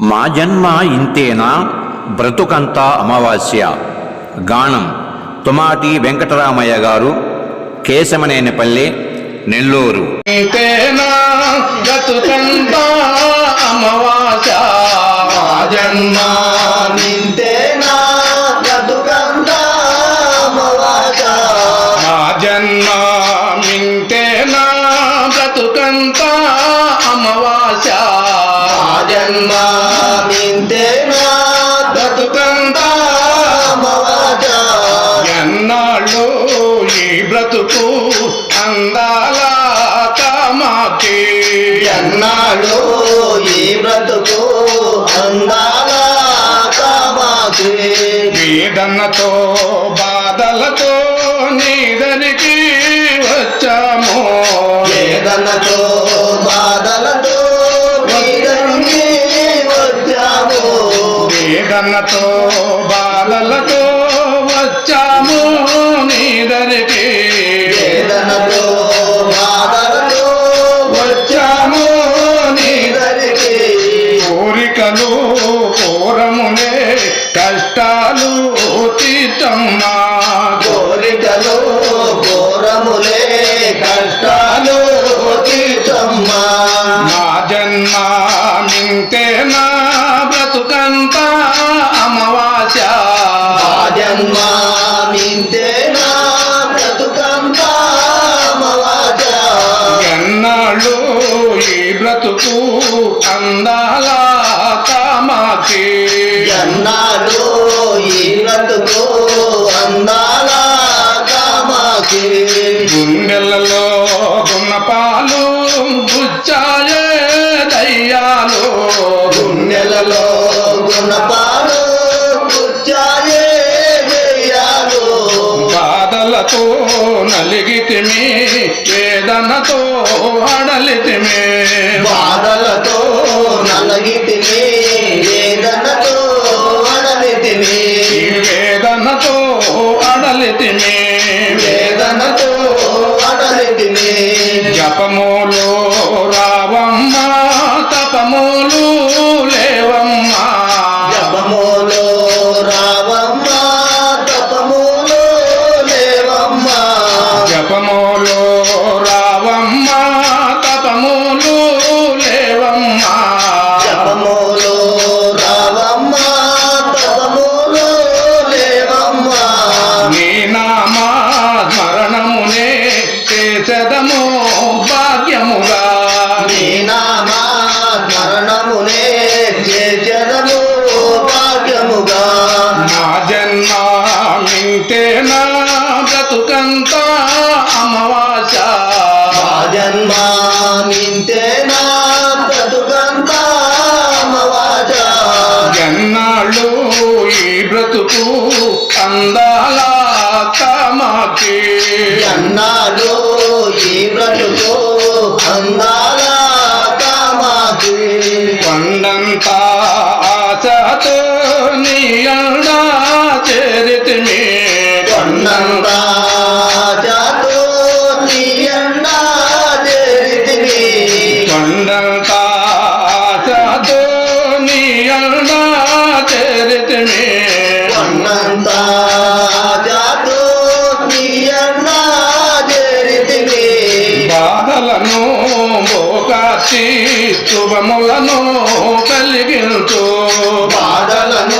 మా జన్మ ఇంతేనా? బ్రతుకంతా అమావాస్య. గానం తుమాటి వెంకటరామయ్య గారు కేశమనేనిపల్లి నెల్లూరు. అమావాస్య. ఎన్నాళ్ళు ఈ బ్రతుకు అందాల కామాకి వేదనతో బాధలతో నీదనికి వచ్చాము. వేదనతో బాధలతో నీదనికి వచ్చాము. వేదనతో Krishna. బాధతో నలిగితిమి వేదనతో అడలితిమే శుభములను కలిగించు. బాధలను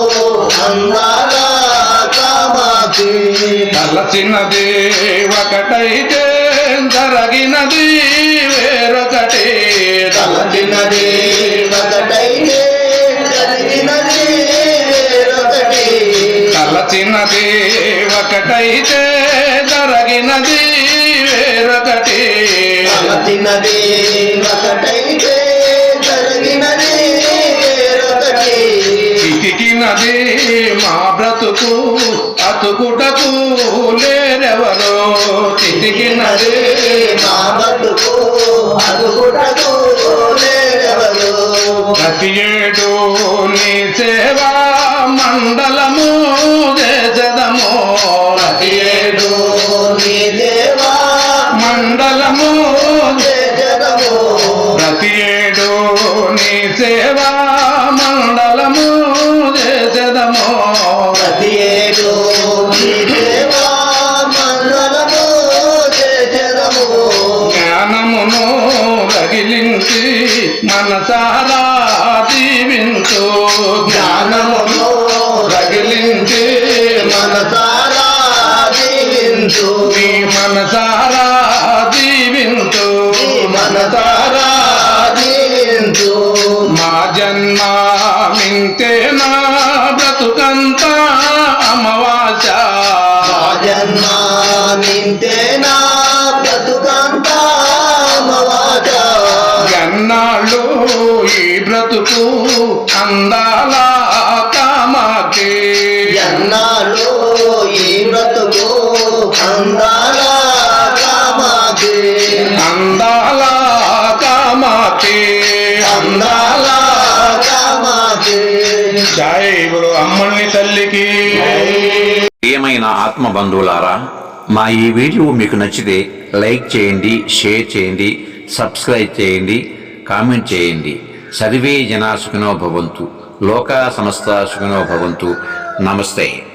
తలచినది ఒకటైతే జరిగినది వేరొకటి. తలచినది ఒకటైతే జరిగినది వేరొకటి. తలచినది ఒకటైతే జరిగినది వేరొకటి. తలచినది ఒకటైతే లేరెవరో బతుకు. అదుగుటకు లేరెవరు ప్రతి ఏడు నీ సేవా మండలము చేసదము ప్రతి ఏడు నీ దేవా మండలము జగము ప్రతి ఏడు నీ సేవా মানসারা బ్రతుకు అందాల కామాకి. ఎన్నాళ్ళు ఈ బ్రతుకు అందాల కామాకి. అందాల కామాకి. అందాల కామాకి. జై గురు అమ్మని తల్లికి. ప్రియమైన ఆత్మ బంధువులారా మా ఈ వీడియో మీకు నచ్చితే లైక్ చేయండి షేర్ చేయండి సబ్స్క్రైబ్ చేయండి కామెంట్ చేయండి. సర్వే జనా సుఖినో భవంతు లోకా సమస్త సుఖినో భవంతు. నమస్తే.